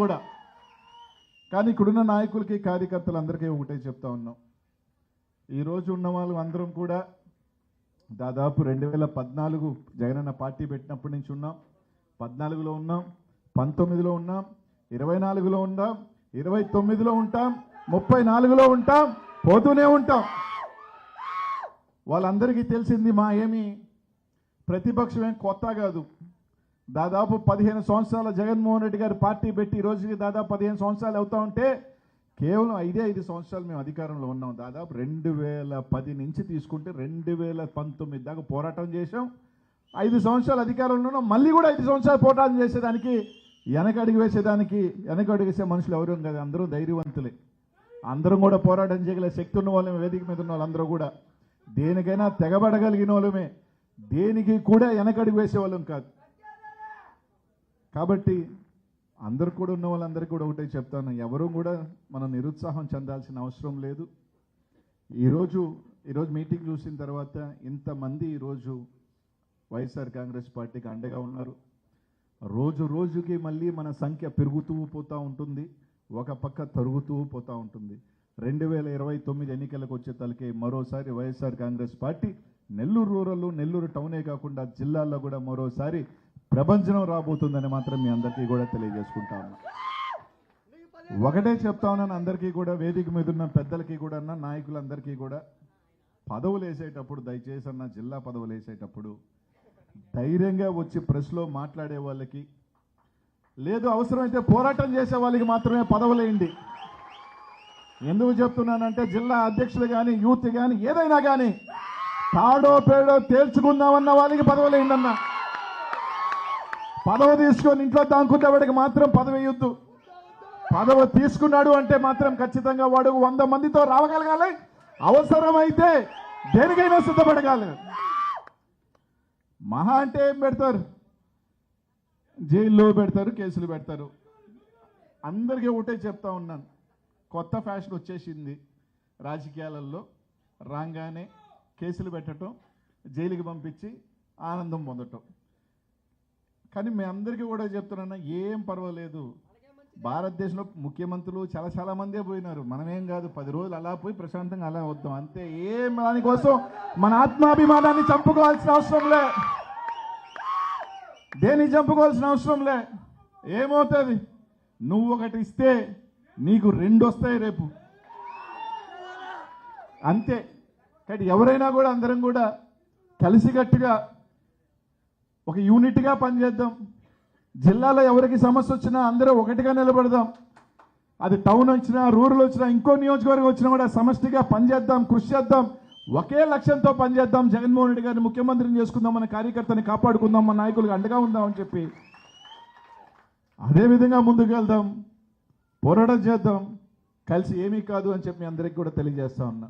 కూడా. కానీ ఇక్కడున్న నాయకులకి కార్యకర్తలందరికీ ఒకటే చెప్తా ఉన్నాం. ఈరోజు ఉన్న వాళ్ళు అందరం కూడా దాదాపు రెండు వేల పద్నాలుగు జగనన్న పార్టీ పెట్టినప్పటి నుంచి ఉన్నాం. పద్నాలుగులో ఉన్నాం పంతొమ్మిదిలో ఉన్నాం ఇరవై నాలుగులో ఉన్నాం ఇరవై తొమ్మిదిలో ఉంటాం ముప్పై నాలుగులో ఉంటాం పోతూనే ఉంటాం. వాళ్ళందరికీ తెలిసింది మా ఏమి ప్రతిపక్షం ఏం కొత్త కాదు. దాదాపు పదిహేను సంవత్సరాల జగన్మోహన్ రెడ్డి గారు పార్టీ పెట్టి ఈ రోజుకి దాదాపు పదిహేను సంవత్సరాలు అవుతా ఉంటే కేవలం ఐదే ఐదు సంవత్సరాలు మేము అధికారంలో ఉన్నాం. దాదాపు రెండు వేల పది నుంచి తీసుకుంటే రెండు వేల పంతొమ్మిది దాకా పోరాటం చేసాం ఐదు సంవత్సరాలు అధికారంలో ఉన్నాం. మళ్ళీ కూడా ఐదు సంవత్సరాలు పోరాటం చేసేదానికి వెనకడుగు వేసేదానికి వెనకడుగు వేసే మనుషులు ఎవరు కదా. అందరూ ధైర్యవంతులే. అందరం కూడా పోరాటం చేయగల శక్తి ఉన్న వాళ్ళమే వేదిక మీద ఉన్న వాళ్ళందరూ కూడా. దేనికైనా తెగబడగలిగిన వాళ్ళమే. దేనికి కూడా వెనకడుగు వేసేవాళ్ళం కాదు. కాబట్టి అందరు కూడా ఉన్న వాళ్ళందరికీ కూడా ఒకటే చెప్తాను. ఎవరూ కూడా మనం నిరుత్సాహం చెందాల్సిన అవసరం లేదు. ఈరోజు ఈరోజు మీటింగ్ చూసిన తర్వాత ఇంతమంది ఈరోజు వైఎస్ఆర్ కాంగ్రెస్ పార్టీకి అండగా ఉన్నారు. రోజు రోజుకి మళ్ళీ మన సంఖ్య పెరుగుతూ పోతూ ఉంటుంది. ఒక పక్క తరుగుతూ పోతూ ఉంటుంది. రెండు వేల ఇరవై తొమ్మిది ఎన్నికలకు వచ్చే తలకే మరోసారి వైఎస్ఆర్ కాంగ్రెస్ పార్టీ నెల్లూరు రూరల్ నెల్లూరు టౌనే కాకుండా జిల్లాల్లో కూడా మరోసారి ప్రపంచం రాబోతుందని మాత్రం మీ అందరికీ కూడా తెలియజేసుకుంటా ఉన్నా ఒకటే చెప్తా ఉన్నాను అందరికీ కూడా వేదిక మీద ఉన్న పెద్దలకి కూడా అన్న నాయకులందరికీ కూడా పదవులు వేసేటప్పుడు దయచేసి అన్న జిల్లా పదవులు వేసేటప్పుడు ధైర్యంగా వచ్చి ప్రెస్లో మాట్లాడే వాళ్ళకి లేదు అవసరమైతే పోరాటం చేసే వాళ్ళకి మాత్రమే పదవులేయండి ఎందుకు చెప్తున్నానంటే జిల్లా అధ్యక్షులు కానీ యూత్ కానీ ఏదైనా కానీ తాడో పేడో తేల్చుకుందామన్న వాళ్ళకి పదవులేయండి అన్న. పదవి తీసుకొని ఇంట్లో దాంకున్న వాడికి మాత్రం పదవి ఇవ్వద్దు పదవి తీసుకున్నాడు అంటే మాత్రం ఖచ్చితంగా వాడు వంద మందితో రావగలగాలి. అవసరమైతే దేనికైనా సిద్ధపడగాలి. మహా అంటే ఏం పెడతారు? జైల్లో పెడతారు కేసులు పెడతారు. అందరికీ ఒకటే చెప్తా ఉన్నాను. కొత్త ఫ్యాషన్ వచ్చేసింది రాజకీయాలలో. రాగానే కేసులు పెట్టడం జైలుకి పంపించి ఆనందం పొందటం. కానీ మీ అందరికీ కూడా చెప్తున్నా ఏం పర్వాలేదు. భారతదేశంలో ముఖ్యమంత్రులు చాలా చాలా మందే పోయినారు. మనమేం కాదు పది రోజులు అలా పోయి ప్రశాంతంగా అలా వద్దాం. అంతే ఏం దానికోసం? మన ఆత్మాభిమానాన్ని చంపుకోవాల్సిన అవసరం లే. దేన్ని చంపుకోవాల్సిన అవసరం లే. ఏమవుతుంది? నువ్వు ఒకటి ఇస్తే నీకు రెండు వస్తాయి రేపు. అంతే. కాబట్టి ఎవరైనా కూడా అందరం కూడా కలిసికట్టుగా ఒక యూనిట్గా పనిచేద్దాం. జిల్లాలో ఎవరికి సమస్య వచ్చినా అందరూ ఒకటిగా నిలబడదాం. అది టౌన్ వచ్చినా రూరల్ వచ్చినా ఇంకో నియోజకవర్గం వచ్చినా కూడా సమష్టిగా పనిచేద్దాం కృషి చేద్దాం. ఒకే లక్ష్యంతో పనిచేద్దాం. జగన్మోహన్ రెడ్డి గారిని ముఖ్యమంత్రిని చేసుకుందాం మన కార్యకర్తని కాపాడుకుందాం మన నాయకులకు అండగా ఉందామని చెప్పి. అదే విధంగా ముందుకు వెళ్దాం. పోరాటం చేద్దాం. కలిసి ఏమీ కాదు అని చెప్పి అందరికీ కూడా తెలియజేస్తా ఉన్నా.